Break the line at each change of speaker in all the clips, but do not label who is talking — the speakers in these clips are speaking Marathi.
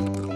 गुड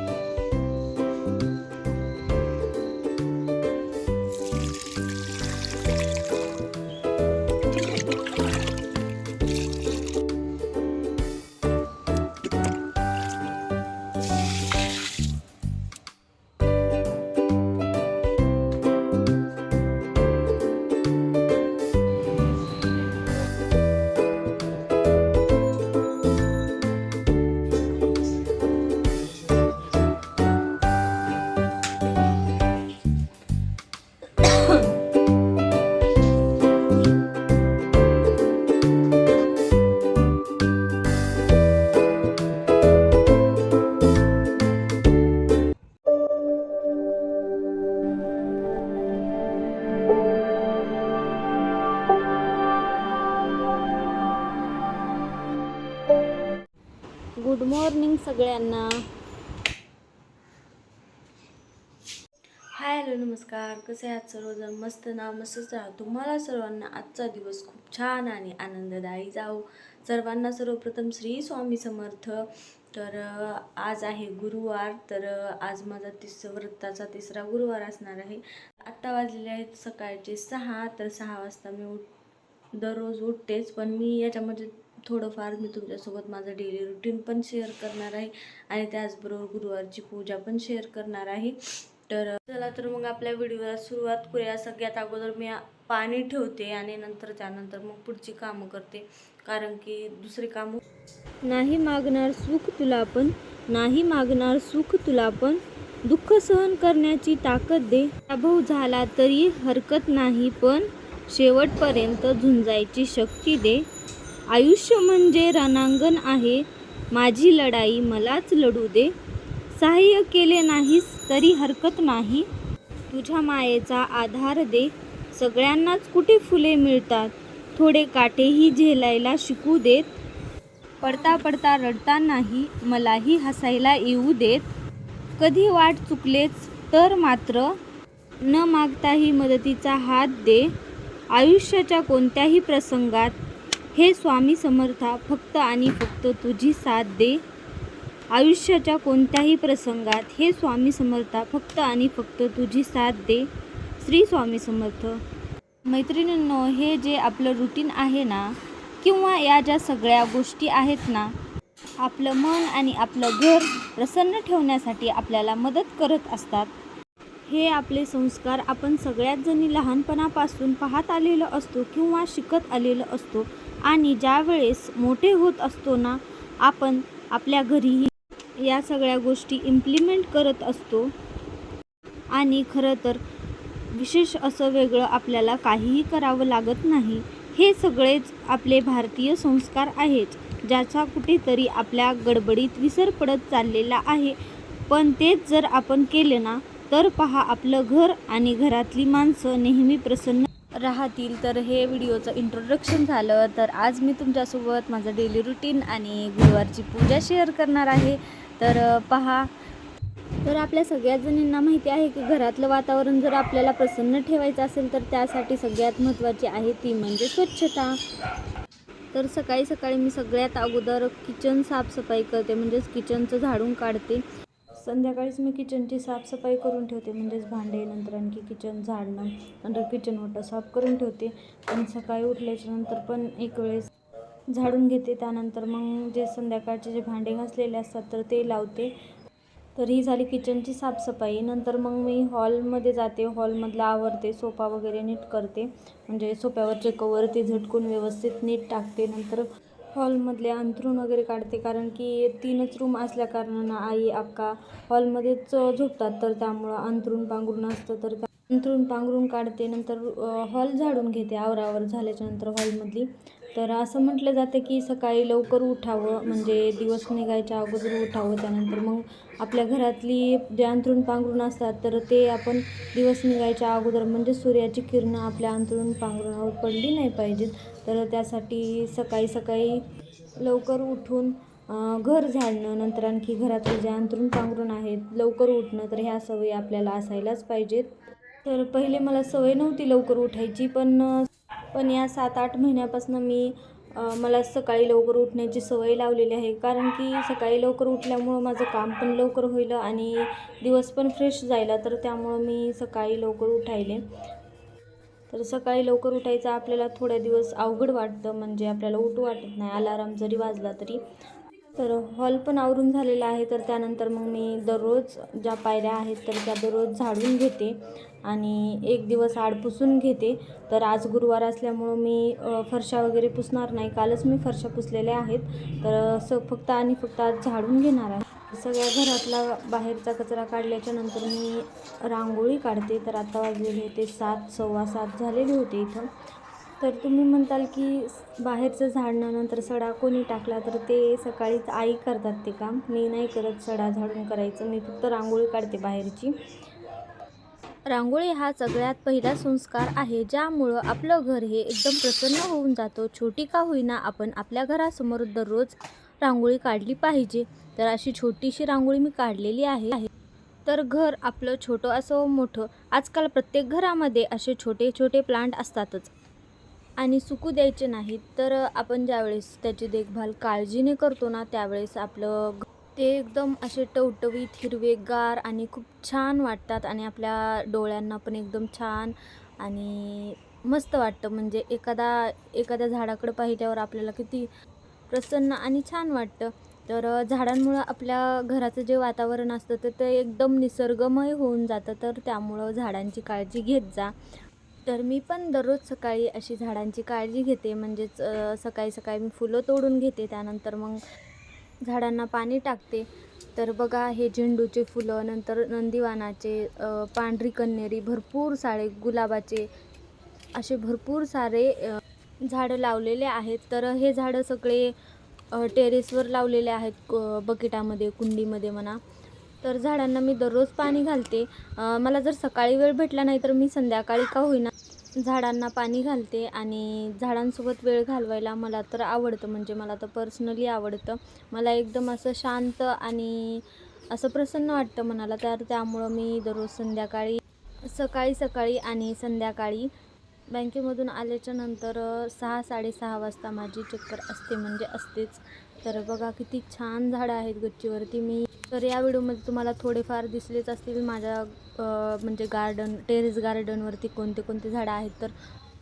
सगळ्यांना. हाय हॅलो नमस्कार. कसे आहात सर्वजण मस्त ना मस्तच राहा. तुम्हाला सर्वांना आजचा दिवस खूप छान आणि आनंददायी जाओ सर्वांना सर्वप्रथम श्री स्वामी समर्थ. तर आज आहे गुरुवार. तर आज माझा तिस व्रताचा तिसरा गुरुवार असणार आहे. आत्ता वाजलेले आहेत सकाळचे सहा. तर सहा वाजता मी उठ दररोज उठतेच. पण मी याच्यामध्ये थोडंफार मी तुमच्यासोबत माझं डेली रुटीन पण शेअर करणार आहे आणि त्याचबरोबर गुरुवारची पूजा पण शेअर करणार आहे. तर चला तर मग आपल्या व्हिडिओला सुरुवात करूया. सगळ्यात अगोदर मी पाणी ठेवते आणि नंतर त्यानंतर मग पुढची कामं करते. कारण की दुसरी कामं नाही मागणार सुख तुला पण नाही मागणार सुख तुला पण. दुःख सहन करण्याची ताकद दे. पराभव झाला तरी हरकत नाही पण शेवटपर्यंत झुंजायची शक्ती दे. आयुष्य म्हणजे रणांगण आहे. माझी लढाई मलाच लढू दे. सहाय्य केले नाहीस तरी हरकत नाही. तुझ्या मायेचा आधार दे. सगळ्यांनाच कुठे फुले मिळतात? थोडे काटेही झेलायला शिकू देत. पडता पडता रडता नाही मलाही हसायला येऊ देत. कधी वाट चुकलेच तर मात्र न मागताही मदतीचा हात दे. आयुष्याच्या कोणत्याही प्रसंगात हे स्वामी समर्था फक्त आणि फक्त तुझी साथ दे. आयुष्याच्या कोणत्याही प्रसंगात हे स्वामी समर्था फक्त आणि फक्त तुझी साथ दे. श्री स्वामी समर्थ. मैत्रिणींनो हे जे आपलं रुटीन आहे ना किंवा या ज्या सगळ्या गोष्टी आहेत ना आपलं मन आणि आपलं घर प्रसन्न ठेवण्यासाठी आपल्याला मदत करत असतात. हे आपले संस्कार आपण सगळ्यात जणी लहानपणापासून पाहत आलेलो असतो किंवा शिकत आलेलो असतो. आणि ज्यावेळेस मोठे होत असतो ना आपण आपल्या घरीही या सगळ्या गोष्टी इम्प्लिमेंट करत असतो. आणि खरं तर विशेष असं वेगळं आपल्याला काहीही करावं लागत नाही. हे सगळेच आपले भारतीय संस्कार आहेत ज्याचा कुठेतरी आपल्या गडबडीत विसर पडत चाललेला आहे. पण तेच जर आपण केले ना तर पहा आपलं घर आणि घरातली माणसं नेहमी प्रसन्न राहतील. तर हे व्हिडिओचं इंट्रोडक्शन झालं. तर आज मी तुमच्यासोबत माझं डेली रुटीन आणि गुरुवारची पूजा शेअर करणार आहे. तर पहा. तर आपल्या सगळ्या जणींना माहिती आहे की घरातलं वातावरण जर आपल्याला प्रसन्न ठेवायचं असेल तर त्यासाठी सगळ्यात महत्त्वाची आहे ती म्हणजे स्वच्छता. तर सकाळी सकाळी मी सगळ्यात अगोदर किचन साफसफाई करते म्हणजेच किचनचं झाडून काढते. संध्याकाळीच मी किचनची साफसफाई करून ठेवते. म्हणजेच भांडे नंतर आणखी किचन झाडणं नंतर किचन ओटा साफ करून ठेवते. आणि सकाळी उठल्याच्या नंतर पण एक वेळेस झाडून घेते. त्यानंतर मग जे संध्याकाळचे जे भांडे घासलेले असतात तर ते लावते. तर ही झाली किचनची साफसफाई. नंतर मग मी हॉलमध्ये जाते. हॉलमधला आवरते सोफा वगैरे नीट करते. म्हणजे सोफ्यावरचे कवर ते झटकून व्यवस्थित नीट टाकते. नंतर हॉलमधले अंथरूण वगैरे काढते कारण की तीनच रूम असल्या कारणानं आई अक्का हॉलमध्येच झोपतात. तर त्यामुळं अंथरूण पांघरून असतं तर अंथरूण पांघरून काढते. नंतर हॉल झाडून घेते आवरावर झाल्याच्यानंतर हॉलमधली. तर असं म्हटलं जातं की सकाळी लवकर उठावं म्हणजे दिवस निघायच्या अगोदर उठावं त्यानंतर मग आपल्या घरातली जे अंथरूण पांघरूण असतात तर ते आपण दिवस निघायच्या अगोदर म्हणजे सूर्याची किरणं आपल्या अंथरूण पांघरुणावर पडली नाही पाहिजेत. तर त्यासाठी सकाळी सकाळी लवकर उठून घर झाडणं नंतर आणखी घरातले जे अंथरूण पांघरूण आहेत लवकर उठणं तर ह्या सवयी आपल्याला असायलाच पाहिजेत. तर पहिले मला सवय नव्हती लवकर उठायची पण पण या सात आठ महिन्यापासून मी मला सकाळी लवकर उठण्याची सवय लावलेली आहे. कारण की सकाळी लवकर उठल्यामुळं माझं काम पण लवकर होईल आणि दिवस पण फ्रेश जायला तर त्यामुळं मी सकाळी लवकर उठायले. तर सकाळी लवकर उठायचं आपल्याला थोड्या दिवस अवघड वाटतं म्हणजे आपल्याला उठू वाटत नाही अलाराम जरी वाजला तरी. तर हॉल पण आवरून झालेला आहे तर त्यानंतर मग मी दररोज ज्या पायऱ्या आहेत तर त्या दररोज झाडून घेते. आणि एक दिवस आड पुसून घेते. तर आज गुरुवार असल्यामुळं मी फरशा वगैरे पुसणार नाही. कालच मी फरशा पुसलेल्या आहेत. तर स फक्त आणि फक्त आज झाडून घेणार आहे. सगळ्या घरातला बाहेरचा कचरा काढल्याच्या नंतर मी रांगोळी काढते. तर आता वाजलेले होते सात सव्वा सात झालेले होते इथं. तर तुम्ही म्हणताल की बाहेरचं झाडण्यानंतर सडा कोणी टाकला तर ते सकाळीच आई करतात ते काम. मी नाही करत सडा झाडून करायचं. मी फक्त रांगोळी काढते बाहेरची. रांगोळी हा सगळ्यात पहिला संस्कार आहे ज्यामुळं आपलं घर हे एकदम प्रसन्न होऊन जातो. छोटी का होईना आपण आपल्या घरासमोर दररोज रांगोळी काढली पाहिजे. तर अशी छोटीशी रांगोळी मी काढलेली आहे. तर घर आपलं छोटं असो मोठं आजकाल प्रत्येक घरामध्ये असे छोटे छोटे प्लांट असतातच. आणि सुकू द्यायचे नाहीत. तर आपण ज्यावेळेस त्याची देखभाल काळजीने करतो ना त्यावेळेस आपलं ते एकदम असे टवटवीत हिरवेगार आणि खूप छान वाटतात आणि आपल्या डोळ्यांना पण एकदम छान आणि मस्त वाटतं. म्हणजे एखादा एखाद्या झाडाकडं पाहिल्यावर आपल्याला किती प्रसन्न आणि छान वाटतं. तर झाडांमुळं आपल्या घराचं जे वातावरण असतं तर ते एकदम निसर्गमय होऊन जातं. तर त्यामुळं झाडांची काळजी घेत जा. तर मी पण दररोज सकाळी अशी झाडांची काळजी घेते. म्हणजेच सकाळी सकाळी मी फुलं तोडून घेते. त्यानंतर मग झाडांना पाणी टाकते. तर बघा हे झेंडूचे फुलं नंतर नंदीवानाचे पांढरी कन्हेरी भरपूर सारे गुलाबाचे असे भरपूर सारे झाडं लावलेले आहेत. तर हे झाडं सगळे टेरेसवर लावलेले आहेत बकेटामध्ये कुंडीमध्ये म्हणा. तर झाडांना मी दररोज पाणी घालते. मला जर सकाळी वेळ भेटला नाही तर मी संध्याकाळी का होईना झाडांना पाणी घालते आणि झाडांसोबत वेळ घालवायला मला तर आवडतं म्हणजे मला तर पर्सनली आवडतं. मला एकदम असं शांत आणि असं प्रसन्न वाटतं मनाला तर त्यामुळं मी दररोज संध्याकाळी सकाळी सकाळी आणि संध्याकाळी बँकेमधून आल्याच्यानंतर सहा साडेसहा वाजता माझी चक्कर असते म्हणजे असतेच. तर बघा किती छान झाडं आहेत गच्चीवरती. मी तर या व्हिडिओमध्ये तुम्हाला थोडेफार दिसलेच असतील माझ्या म्हणजे गार्डन टेरेस गार्डनवरती कोणते कोणते झाडं आहेत तर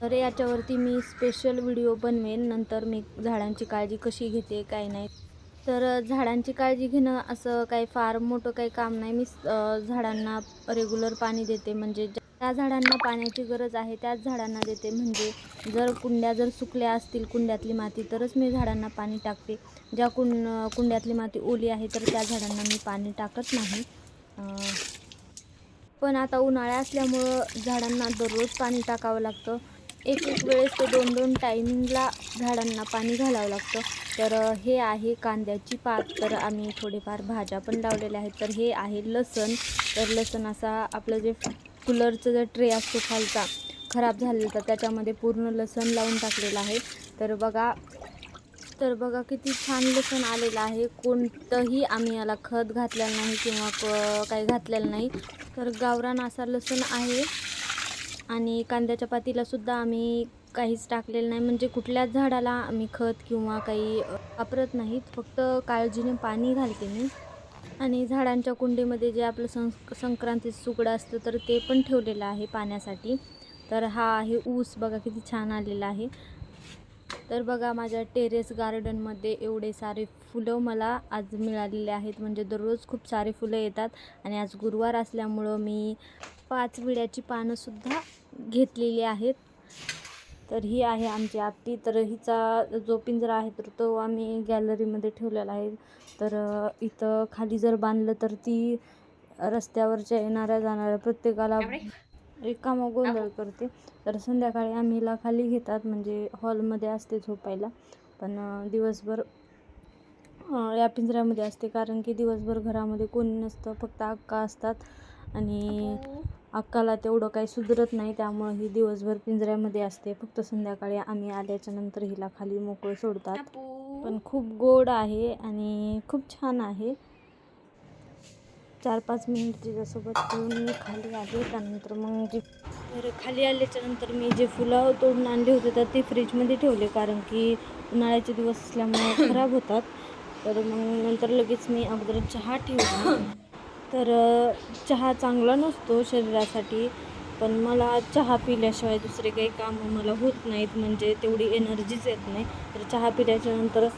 तर याच्यावरती मी स्पेशल व्हिडिओ बनवेन. नंतर मी झाडांची काळजी कशी घेते काय नाही. तर झाडांची काळजी घेणं असं काही फार मोठं काही काम नाही. मी झाडांना रेग्युलर पाणी देते. म्हणजे ज्या त्या झाडांना पाण्याची गरज आहे त्याच झाडांना देते. म्हणजे जर कुंड्या जर सुकल्या असतील कुंड्यातली माती तरच मी झाडांना पाणी टाकते. ज्या कुं कुंड्यातली माती ओली आहे तर त्या झाडांना मी पाणी टाकत नाही. पण आता उन्हाळा असल्यामुळं झाडांना दररोज पाणी टाकावं लागतं. एक एक वेळेस ते दोन दोन टायमिंगला झाडांना पाणी घालावं लागतं. तर हे आहे कांद्याची पात. तर आम्ही थोडेफार भाज्या पण लावलेल्या आहेत. तर हे आहे लसण. तर लसण असा आपलं जे कूलरचं जो ट्रे असतो खालचा खराब झालेला तर त्याच्यामध्ये पूर्ण लसण लावून टाकलेलं आहे. तर बघा तर बघा किती छान लसूण आलेलं आहे. कोणतंही आम्ही याला खत घातलेलं नाही किंवा क काही घातलेलं नाही. तर गावरान असा लसूण आहे. आणि कांद्याच्या पातीलासुद्धा आम्ही काहीच टाकलेलं नाही. म्हणजे कुठल्याच झाडाला आम्ही खत किंवा काही वापरत नाहीत. फक्त काळजीने पाणी घालते मी. आणि झाडांच्या कुंडीमध्ये जे आपलं सं संक्रांतीचं सुकडं असतं तर ते पण ठेवलेलं आहे पाण्यासाठी. तर हा आहे ऊस बघा किती छान आलेला आहे. तर बघा माझ्या टेरेस गार्डनमध्ये एवढे सारे फुलं मला आज मिळालेले आहेत. म्हणजे दररोज खूप सारे फुलं येतात आणि आज गुरुवार असल्यामुळं मी पाच विड्याची पानंसुद्धा घेतलेली आहेत. तर ही आहे आमची आत्ती. तर हिचा जो पिंजरा आहे तर तो आम्ही गॅलरीमध्ये ठेवलेला आहे. तर इथं खाली जर बांधलं तर ती रस्त्यावरच्या येणाऱ्या जाणाऱ्या प्रत्येकाला रिकामा गोंधळ करते. तर संध्याकाळी आम्ही हिला खाली घेतात म्हणजे हॉलमध्ये असते झोपायला. पण दिवसभर या पिंजऱ्यामध्ये असते. कारण की दिवसभर घरामध्ये कोणी नसतं फक्त अक्का असतात. आणि अक्काला तेवढं काही सुधरत नाही त्यामुळं ही दिवसभर पिंजऱ्यामध्ये असते. फक्त संध्याकाळी आम्ही आल्याच्यानंतर हिला खाली मोकळं सोडतात. पण खूप गोड आहे आणि खूप छान आहे. चार पाच मिनिट तिच्यासोबत खेळून मी खाली आले त्यानंतर मग जे तर खाली आल्याच्यानंतर मी जे फुलं तोडून आणले होते तर ते फ्रीजमध्ये ठेवले. कारण की उन्हाळ्याचे दिवस असल्यामुळे खराब होतात. तर मग नंतर लगेच मी अगोदर चहा ठेवला. तर चहा चांगला नसतो शरीरासाठी पण मला चहा पिल्याशिवाय दुसरे काही कामं मला होत नाहीत म्हणजे तेवढी एनर्जीच येत नाही. तर चहा पिल्याच्या नंतर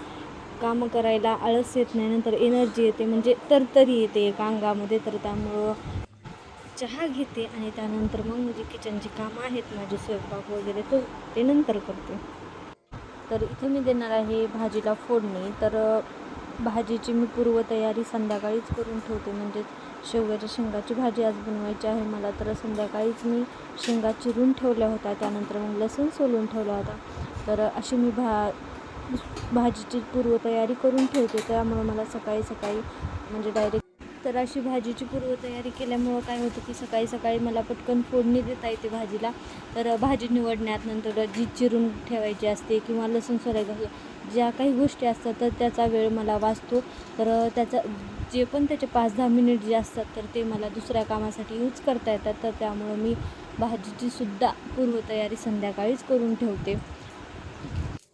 कामं करायला आळस येत नाही नंतर एनर्जी येते म्हणजे तरतरी येते एका अंगामध्ये. तर त्यामुळं चहा घेते आणि त्यानंतर मग म्हणजे किचनची कामं आहेत माझे स्वयंपाक वगैरे तो ते नंतर करते. तर इथे मी देणार आहे भाजीला फोडणी. तर भाजीची मी पूर्वतयारी संध्याकाळीच करून ठेवते म्हणजेच शेवग्याच्या शेंगाची भाजी आज बनवायची आहे. मला तर संध्याकाळीच मी शेंगा चिरून ठेवल्या होत्या. त्यानंतर मग लसूण सोलून ठेवला होता. तर अशी मी भा भाजीची पूर्वतयारी करून ठेवते. त्यामुळं मला सकाळी सकाळी म्हणजे डायरेक्ट तर अशी भाजीची पूर्वतयारी केल्यामुळं काय होतं की सकाळी सकाळी मला पटकन फोडणी देता येते भाजीला. तर भाजी निवडण्यात नंतर जी चिरून ठेवायची असते किंवा लसूण सोलायचं ज्या काही गोष्टी असतात तर त्याचा वेळ मला वाचतो. तर त्याचा जे पण त्याचे पाच दहा मिनिट जे असतात तर ते मला दुसऱ्या कामासाठी यूज करता येतात. तर त्यामुळं मी भाजीचीसुद्धा पूर्वतयारी संध्याकाळीच करून ठेवते.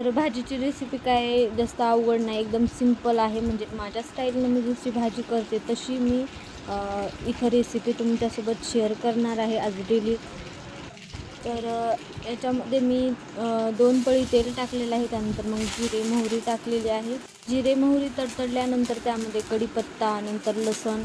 तर भाजीची रेसिपी काय जास्त अवघड नाही एकदम सिंपल आहे. म्हणजे माझ्या स्टाईलनं मी जशी भाजी करते तशी मी इथं रेसिपी तुमच्यासोबत शेअर करणार आहे आज डेली तर याच्यामध्ये मी दोन पळी तेल टाकलेलं आहे. त्यानंतर मग जिरे मोहरी टाकलेली आहे. जिरे मोहरी तडतडल्यानंतर त्यामध्ये कढीपत्ता नंतर लसण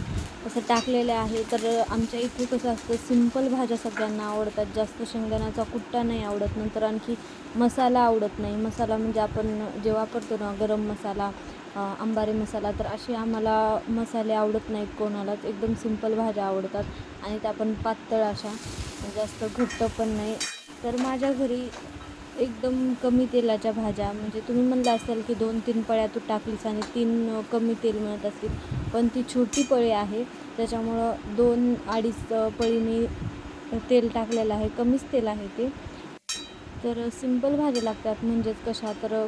असं टाकलेलं आहे. तर आमच्या इथे कसं असतं सिंपल भाज्या सगळ्यांना आवडतात. जास्त शेंगदाण्याचा कुट्टा नाही आवडत. नंतर आणखी मसाला आवडत नाही. मसाला म्हणजे आपण जे वापरतो ना गरम मसाला आंबारे अंबारी मसाला तर असे आम्हाला मसाले आवडत नाहीत कोणालाच. एकदम सिंपल भाज्या आवडतात. आणि त्या पण पातळ अशा. जास्त घट्ट पण नाही. तर माझ्या घरी एकदम कमी तेलाच्या भाज्या म्हणजे तुम्ही म्हणलं असाल की दोन तीन पळ्या तू टाकलीस आणि तीन कमी तेल मिळत असतील पण ती छोटी पळी आहे. त्याच्यामुळं दोन अडीच पळी मी तेल टाकलेलं आहे कमीच तेल आहे ते. तर सिंपल भाज्या लागतात म्हणजेच कशा तर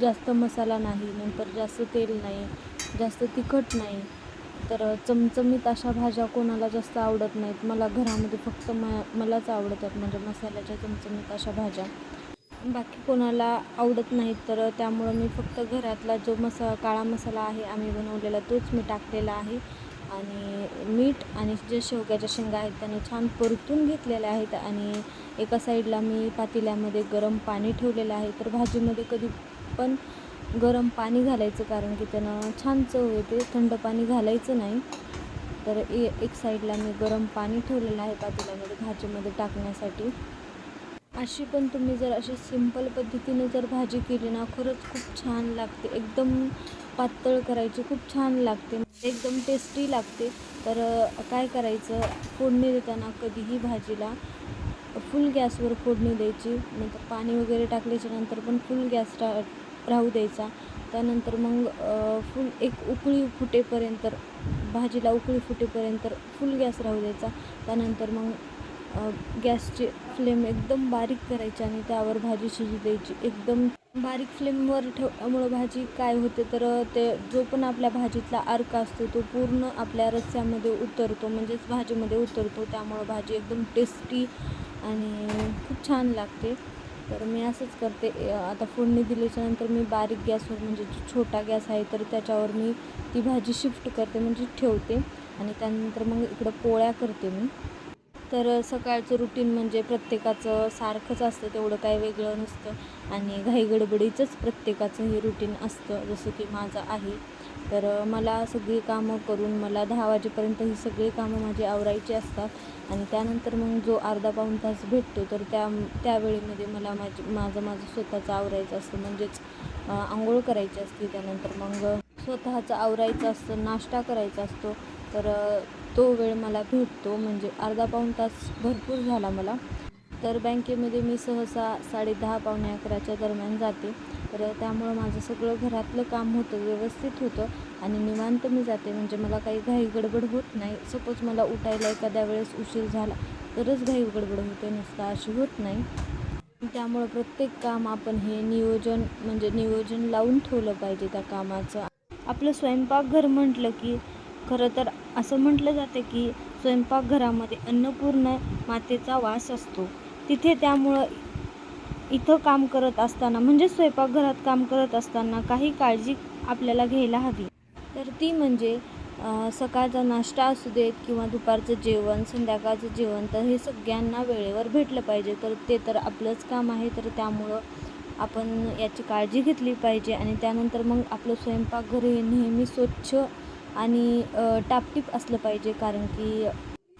जास्त मसाला नाही नंतर जास्त तेल नाही जास्त तिखट नाही. तर चमचमीत अशा भाज्या कोणाला जास्त आवडत नाहीत. मला घरामध्ये फक्त म मलाच आवडतात म्हणजे मसाल्याच्या चमचमीत अशा भाज्या. बाकी कोणाला आवडत नाहीत तर त्यामुळं मी फक्त घरातला जो मसा काळा मसाला आहे आम्ही बनवलेला तोच मी टाकलेला आहे. आणि मीठ आणि जे शेवग्याच्या शेंगा आहेत त्याने छान परतून घेतलेल्या आहेत आणि एका साईडला मी पातेल्यामध्ये गरम पाणी ठेवलेलं आहे. तर भाजीमध्ये कधी पण गरम पाणी घालायचं कारण की त्यानं छान चव येते थंड पाणी घालायचं नाही. तर ए एक साईडला मी गरम पाणी ठेवलेलं आहे पातेल्यामध्ये भाजीमध्ये टाकण्यासाठी. अशी पण तुम्ही जर अशी सिंपल पद्धतीने जर भाजी केली ना खरंच खूप छान लागते. एकदम पातळ करायची खूप छान लागते. एकदम टेस्टी लागते. तर काय करायचं? फोडणी देताना कधीही भाजीला फुल गॅसवर फोडणी द्यायची. नंतर पाणी वगैरे टाकल्याच्या नंतर पण फुल गॅस टा राहू द्यायचा. त्यानंतर मग फुल एक उकळी फुटेपर्यंत भाजीला उकळी फुटेपर्यंत फुल गॅस राहू द्यायचा. त्यानंतर मग गॅसचे गॅसची फ्लेम एकदम बारीक करायची आणि त्यावर भाजी शिजू द्यायची. एकदम बारीक फ्लेमवर ठेवल्यामुळं भाजी काय होते तर ते जो पण आपल्या भाजीतला अर्क असतो तो पूर्ण आपल्या रस्स्यामध्ये उतरतो म्हणजेच भाजीमध्ये उतरतो. त्यामुळं भाजी एकदम टेस्टी आणि खूप छान लागते. तर मी असंच करते. आता फोडणी दिल्याच्यानंतर मी बारीक गॅसवर म्हणजे जो छोटा गॅस आहे तर त्याच्यावर मी ती भाजी शिफ्ट करते म्हणजे ठेवते. आणि त्यानंतर मग इकडं पोळ्या करते मी. तर सकाळचं रुटीन म्हणजे प्रत्येकाचं सारखंच असतं तेवढं काय वेगळं नसतं. आणि घाईगडबडीचंच प्रत्येकाचं हे रुटीन असतं जसं की माझं आहे. तर मला सगळी कामं करून मला दहा वाजेपर्यंत ही सगळी कामं माझी आवरायची असतात. आणि त्यानंतर मग जो अर्धा पाऊण तास भेटतो तर त्या त्यावेळेमध्ये मला माझी माझं माझं स्वतःचं आवरायचं असतं. म्हणजेच आंघोळ करायची असते. त्यानंतर मग स्वतःचं आवरायचं असतं नाश्ता करायचा असतो. तर तो वेळ मला भेटतो. म्हणजे अर्धा पाऊण तास भरपूर झाला मला. तर बँकेमध्ये मी सहसा साडे दहा पावणे अकराच्या दरम्यान जाते. तर त्यामुळं माझं सगळं घरातलं काम होतं व्यवस्थित होतं आणि निवांत मी जाते. म्हणजे मला काही घाई गडबड होत नाही. सपोज मला उठायला एखाद्या वेळेस उशीर झाला तरच घाई गडबड होते नसता अशी होत नाही. त्यामुळं प्रत्येक काम आपण हे नियोजन म्हणजे नियोजन लावून ठेवलं पाहिजे त्या कामाचं. आपलं स्वयंपाकघर म्हटलं की खरं तर असं म्हटलं जातं की स्वयंपाकघरामध्ये अन्नपूर्ण मातेचा वास असतो. तिथे त्यामुळं इथं काम करत असताना म्हणजे स्वयंपाकघरात काम करत असताना काही काळजी आपल्याला घ्यायला हवी. तर ती म्हणजे सकाळचा नाश्ता असू देत किंवा दुपारचं जेवण संध्याकाळचं जेवण तर हे सगळ्यांना वेळेवर भेटलं पाहिजे. तर ते तर आपलंच काम आहे तर त्यामुळं आपण याची काळजी घेतली पाहिजे आणि त्यानंतर मग आपलं स्वयंपाकघर हे नेहमी स्वच्छ आणि टापटीप असलं पाहिजे. कारण की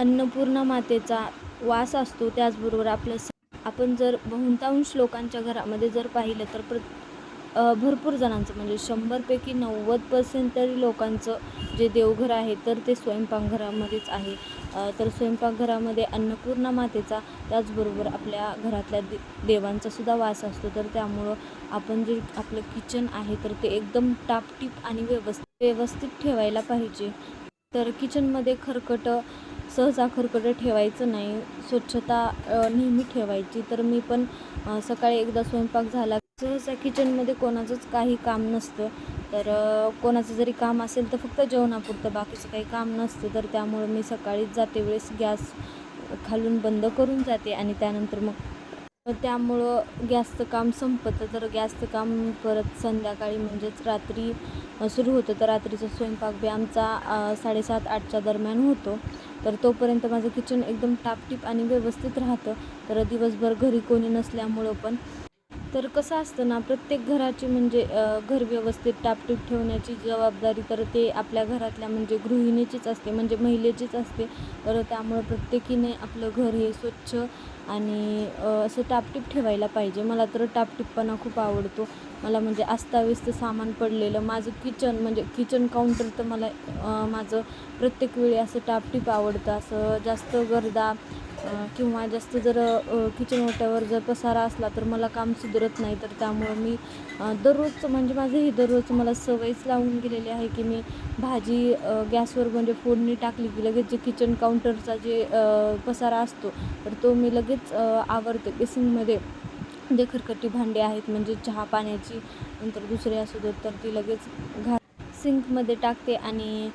अन्नपूर्णा मातेचा वास असतो त्याचबरोबर आपलं आपण जर बहुतांश लोकांच्या घरामध्ये जर पाहिलं तर प्र भरपूर जणांचं म्हणजे शंभरपैकी नव्वद पर्सेंट तरी लोकांचं जे देवघर आहे तर ते स्वयंपाकघरामध्येच आहे. तर स्वयंपाकघरामध्ये अन्नपूर्णा मातेचा त्याचबरोबर आपल्या घरातल्या दे देवांचासुद्धा वास असतो. तर त्यामुळं आपण जे आपलं किचन आहे तर ते एकदम टापटीप आणि व्यवस्थित व्यवस्थित ठेवायला पाहिजे. तर किचनमध्ये खरकटं सहसा खरकटं ठेवायचं नाही. स्वच्छता नेहमी ठेवायची. तर मी पण सकाळी एकदा स्वयंपाक झाला. सहसा किचनमध्ये कोणाचंच काही काम नसतं. तर कोणाचं जरी काम असेल तर फक्त जेवणापुरतं. बाकीचं काही काम नसतं. तर त्यामुळं मी सकाळीच जाते. वेळेस गॅस खालून बंद करून जाते आणि त्यानंतर मग त्यामुळं गॅसचं काम संपतं. तर गॅसचं काम परत संध्याकाळी म्हणजेच रात्री सुरू होतं. तर रात्रीचा स्वयंपाक बी आमचा साडेसात आठच्या दरम्यान होतो. तर तोपर्यंत माझं किचन एकदम टापटीप आणि व्यवस्थित राहतं. तर दिवसभर घरी कोणी नसल्यामुळं पण. तर कसं असतं ना प्रत्येक घराची म्हणजे घर व्यवस्थित टापटीप ठेवण्याची जबाबदारी तर ते आपल्या घरातल्या म्हणजे गृहिणीचीच असते म्हणजे महिलेचीच असते. तर त्यामुळं प्रत्येकीने आपलं घर हे स्वच्छ आणि असं टापटीप ठेवायला पाहिजे. मला तर टापटीपपणा खूप आवडतो. मला म्हणजे अस्ताव्यस्त सामान पडलेलं माझं किचन म्हणजे किचन काउंटर तर मला माझं प्रत्येक वेळी असं टापटीप आवडतं. असं जास्त गर्दा किंवा जास्त जर किचन ओट्यावर जर पसारा असला तर मला काम सुधरत नाही. तर त्यामुळं मी दररोज दररोजचं म्हणजे माझं ही दररोज मला सवयच लावून गेलेली आहे की मी भाजी गॅसवर म्हणजे फोडणी टाकली की लगेच जे किचन काउंटरचा जे पसारा असतो तर तो मी लगेच आवरते. बेसिंगमध्ये जे खरकटी भांडी आहेत म्हणजे चहा पाण्याची नंतर दुसरे असू देत तर ती लगेच घा सिंकमध्ये टाकते आणि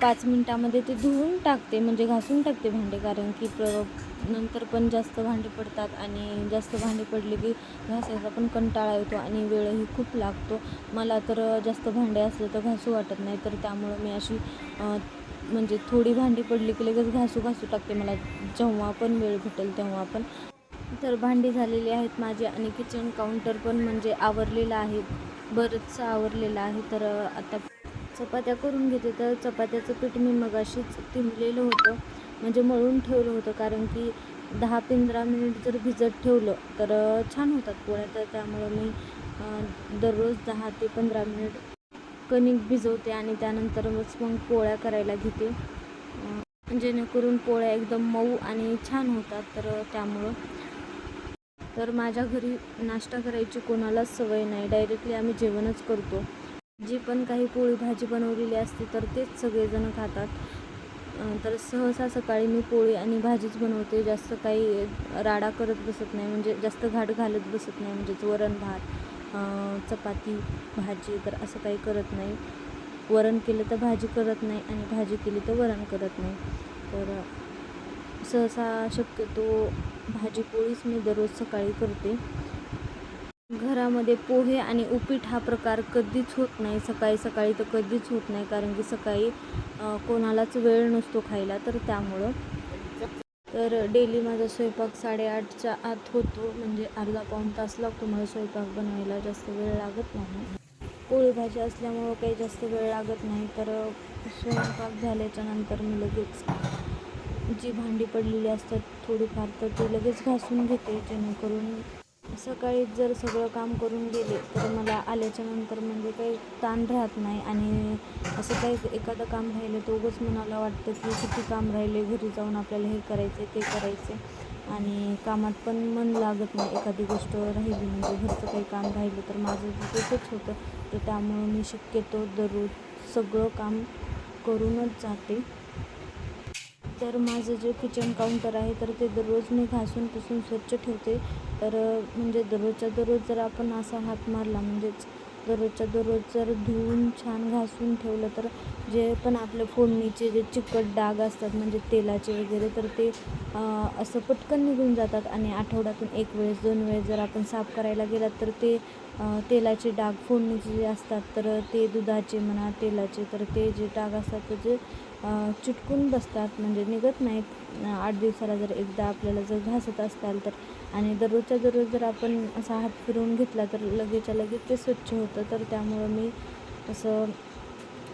पाच मिनटामध्ये ते धुवून टाकते म्हणजे घासून टाकते भांडे कारण की प्र नंतर पण जास्त भांडी पडतात आणि जास्त भांडी पडली की घासायचा पण कंटाळा येतो आणि वेळही खूप लागतो. मला तर जास्त भांडे असले तर घासू वाटत नाही तर त्यामुळं मी अशी म्हणजे थोडी भांडी पडली की लगेच घासू घासू टाकते. मला जेव्हा पण वेळ भेटेल तेव्हा पण. तर भांडी झालेली आहेत माझे आणि किचन काउंटर पण म्हणजे आवरलेलं आहे बरंचसं आवरलेलं आहे. तर आता चपात्या करून घेते. तर चपात्याचं पीठ मी मगाशीच तिंबलेलं होतं. म्हणजे मळून ठेवलं होतं. कारण की दहा पंधरा मिनिट जर भिजत ठेवलं तर छान होतात पोळ्या. तर त्यामुळं मी दररोज दहा ते पंधरा मिनिट कणिक भिजवते आणि त्यानंतरच मग पोळ्या करायला घेते. जेणेकरून पोळ्या एकदम मऊ आणि छान होतात. तर त्यामुळं. तर माझ्या घरी नाश्ता करायची कोणालाच सवय नाही. डायरेक्टली आम्ही जेवणच करतो. जी पण काही पोळी भाजी बनवलेली असते तर तेच सगळेजण खातात. तर सहसा सकाळी मी पोळी आणि भाजीच बनवते. जास्त काही राडा करत बसत नाही म्हणजे जास्त घाट घालत बसत नाही म्हणजेच वरण भात चपाती भाजी तर असं काही करत नाही. वरण केलं तर भाजी करत नाही आणि भाजी केली तर वरण करत नाही. तर सहसा शक्यतो भाजी पोळीच मी दररोज सकाळी करते. घरामध्ये पोहे आणि उपीट हा प्रकार कधीच होत नाही. सकाळी सकाळी तर कधीच होत नाही कारण की सकाळी कोणालाच वेळ नसतो खायला तर त्यामुळं. तर डेली माझा स्वयंपाक साडेआठच्या आत होतो म्हणजे अर्धा पाऊण तास लागतो मला स्वयंपाक बनवायला जास्त वेळ लागत नाही. पोळी भाजी असल्यामुळं काही जास्त वेळ लागत नाही तर स्वयंपाक झाल्याच्यानंतर मी लगेच जी भांडी पडलेली असतात थोडीफार तर ती लगेच घासून घेते जेणेकरून सकाळी जर सगळं काम करून गेले तर मला आल्याच्यानंतर म्हणजे काही ताण राहत नाही आणि असं काही एखादं काम राहिलं तर उगंच मनाला वाटतं की किती काम राहिले घरी जाऊन आपल्याला हे करायचे ते करायचे आणि कामात पण मन लागत नाही. एखादी गोष्ट राहिली म्हणजे घरचं काही काम राहिलं तर माझं तसंच होतं. तर त्यामुळं मी शक्यतो दररोज सगळं काम करूनच जाते. तर माझं जे किचन काउंटर आहे तर ते दररोज मी घासून पुसून स्वच्छ ठेवते. तर म्हणजे दररोजच्या दररोज जर आपण असा हात मारला म्हणजेच दररोजच्या दररोज जर धुवून छान घासून ठेवलं तर जे पण आपले फोडणीचे जे चिकट डाग असतात म्हणजे तेलाचे वगैरे तर ते असं पटकन निघून जातात आणि आठवड्यातून एक वेळेस दोन वेळेस जर आपण साफ करायला गेलात तर ते तेलाचे डाग फोडणीचे जे असतात तर ते दुधाचे म्हणा तेलाचे तर ते जे डाग असतात ते जे चिटकून बसतात म्हणजे निघत नाहीत. आठ दिवसाला जर एकदा आपल्याला जर घासत असताल तर. आणि दररोजच्या दररोज जर आपण असा हात फिरवून घेतला तर लगेचच्या लगेच ते स्वच्छ होतं. तर त्यामुळं मी असं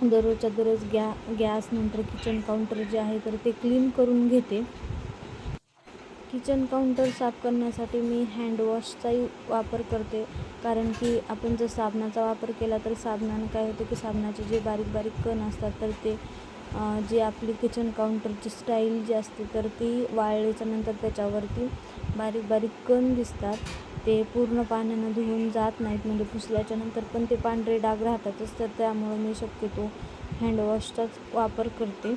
दररोजच्या दररोज गॅ गॅस नंतर किचन काउंटर जे आहे तर ते क्लीन करून घेते. किचन काउंटर साफ करण्यासाठी मी हँडवॉशचाही वापर करते. कारण की आपण जर साबणाचा वापर केला तर साबणानं काय होतं की साबणाचे जे बारीक बारीक कण असतात तर ते जी आपली किचन काउंटरची स्टाईल जी असते तर ती वाळल्याच्या नंतर त्याच्यावरती बारीक बारीक कण दिसतात. ते पूर्ण पाण्यानं धुवून जात नाहीत म्हणजे पुसल्याच्या नंतर पण ते पांढरे डाग राहतातच तर त्यामुळं मी शक्यतो हँडवॉशचाच वापर करते.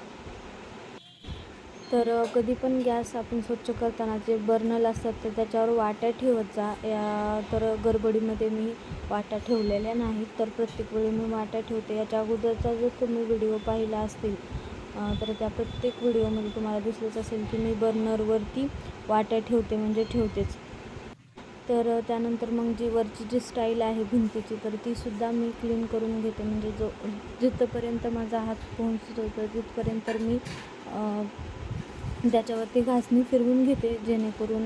तर कधी पण गॅस आपण स्वच्छ करताना जे बर्नल असतात तर त्याच्यावर वाट्या ठेवत जा. या तर गडबडीमध्ये मी वाट्या ठेवलेल्या नाहीत. तर प्रत्येक वेळी मी वाट्या ठेवते. याच्या अगोदरचा जर तुम्ही व्हिडिओ पाहिला असतील तर त्या प्रत्येक व्हिडिओमध्ये तुम्हाला दिसलंच असेल की मी बर्नरवरती वाट्या ठेवते म्हणजे ठेवतेच. तर त्यानंतर मग जी वरची जी स्टाईल आहे भिंतीची तर तीसुद्धा मी क्लीन करून घेते. म्हणजे जो जिथपर्यंत माझा हात पोहोचतो तर तिथपर्यंत मी त्याच्यावरती घासणी फिरवून घेते जेणेकरून.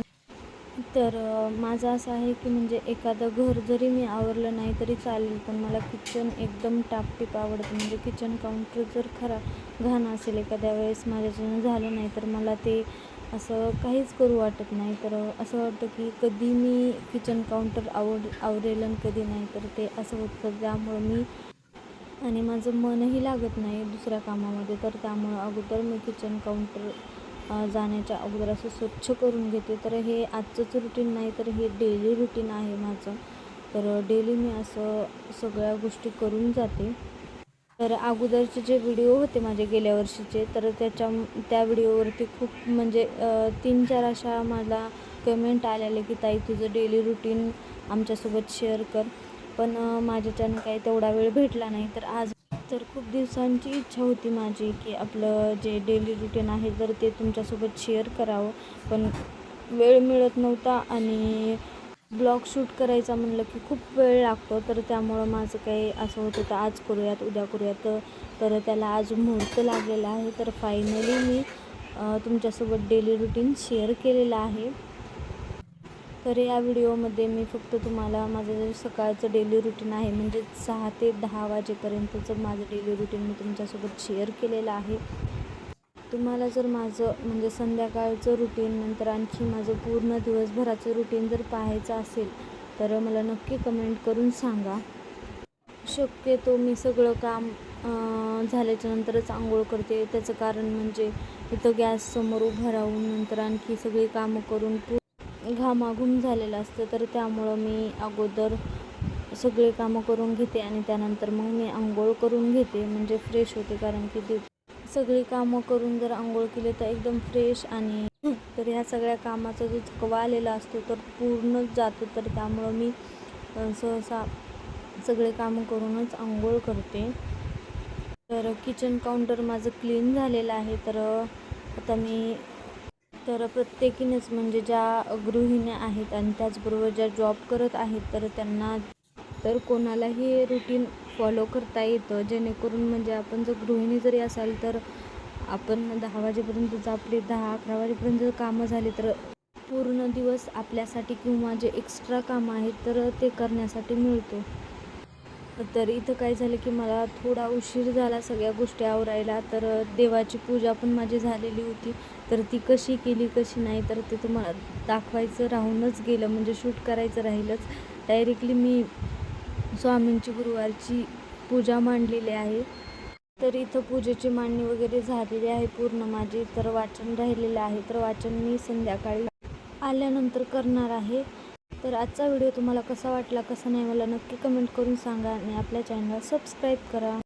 तर माझं असं आहे की म्हणजे एखादं घर जरी मी आवरलं नाही तरी चालेल पण मला किचन एकदम टापटीप आवडतं. म्हणजे किचन काउंटर जर खरा घाण असेल एखाद्या वेळेस माझ्याच्यानं झालं नाही तर मला ते असं काहीच करू वाटत नाही. तर असं वाटतं की कधी मी किचन काउंटर आवड आवरेल आणि कधी नाही तर ते असं होतं. त्यामुळं मी आणि माझं मनही लागत नाही दुसऱ्या कामामध्ये. तर त्यामुळं अगोदर मी किचन काउंटर जाण्याच्या अगोदर असं स्वच्छ करून घेते. तर हे आजचंच रुटीन नाही तर हे डेली रुटीन आहे माझं. तर डेली मी असं सगळ्या गोष्टी करून जाते. तर अगोदरचे जे व्हिडिओ होते माझे गेल्या वर्षीचे तर त्याच्या त्या व्हिडिओवरती खूप म्हणजे तीन चार अशा मला कमेंट आलेले की ताई तुझं डेली रुटीन आमच्यासोबत शेअर कर. पण माझ्याच्यानं काही तेवढा वेळ भेटला नाही. तर आज तर खूप दिवसांची इच्छा होती माझी की आपलं जे डेली रुटीन आहे तर ते तुमच्यासोबत शेअर करावं. पण वेळ मिळत नव्हता आणि ब्लॉग शूट करायचा म्हणलं की खूप वेळ लागतो. तर त्यामुळं माझं काही असं होतं तर आज करूयात उद्या करूयात. तर त्याला आज मुहूर्त लागलेला आहे. तर फायनली मी तुमच्यासोबत डेली रुटीन शेअर केलेलं आहे. तर या व्हिडिओमध्ये मी फक्त तुम्हाला माझं जे सकाळचं डेली रुटीन आहे म्हणजे सहा ते दहा वाजेपर्यंतचं माझं डेली रुटीन मी तुमच्यासोबत शेअर केलेलं आहे. तुम्हाला जर माझं म्हणजे संध्याकाळचं रुटीन नंतर आणखी माझं पूर्ण दिवसभराचं रुटीन जर पाहायचं असेल तर मला नक्की कमेंट करून सांगा. शक्यतो मी सगळं काम झाल्याच्या नंतरच आंघोळ करते. त्याचं कारण म्हणजे इथं गॅस समोर उभं राहून नंतर आणखी सगळी कामं करून घामाघूम झालेलं असतं तर त्यामुळं मी अगोदर सगळे कामं करून घेते आणि त्यानंतर मग मी आंघोळ करून घेते म्हणजे फ्रेश होते कारण की ते सगळी कामं करून जर आंघोळ केले तर एकदम फ्रेश आणि तर ह्या सगळ्या कामाचा जो थकवा आलेला असतो तर पूर्णच जातो तर त्यामुळं मी सहसा सगळे कामं करूनच आंघोळ करते. तर किचन काउंटर माझं क्लीन झालेलं आहे तर आता मी तर प्रत्येकीनेच म्हणजे ज्या गृहिण्या आहेत आणि त्याचबरोबर ज्या जॉब करत आहेत तर त्यांना तर कोणालाही रुटीन फॉलो करता येतं. जेणेकरून म्हणजे आपण जर गृहिणी जरी असाल तर आपण दहा वाजेपर्यंत जर आपली दहा अकरा वाजेपर्यंत जर कामं झाली तर पूर्ण दिवस आपल्यासाठी किंवा जे एक्स्ट्रा कामं आहेत तर ते करण्यासाठी मिळतो. तर इथं काय झालं की मला थोडा उशीर झाला सगळ्या गोष्टी आवरायला. तर देवाची पूजा पण माझी झालेली होती. तर ती कशी केली कशी नाही तर ते तुम्हाला दाखवायचं राहूनच गेलं म्हणजे शूट करायचं राहिलंच. डायरेक्टली मी स्वामींची गुरुवारची पूजा मांडलेली आहे. तर इथं पूजेची मांडणी वगैरे झालेली आहे पूर्ण माझी तर वाचन राहिलेलं आहे. तर वाचन मी संध्याकाळी आल्यानंतर करणार आहे. तर आजचा व्हिडिओ तुम्हाला कसा वाटला कसा नाही मला नक्की कमेंट करून सांगा आणि आपल्या चॅनलला सबस्क्राईब करा.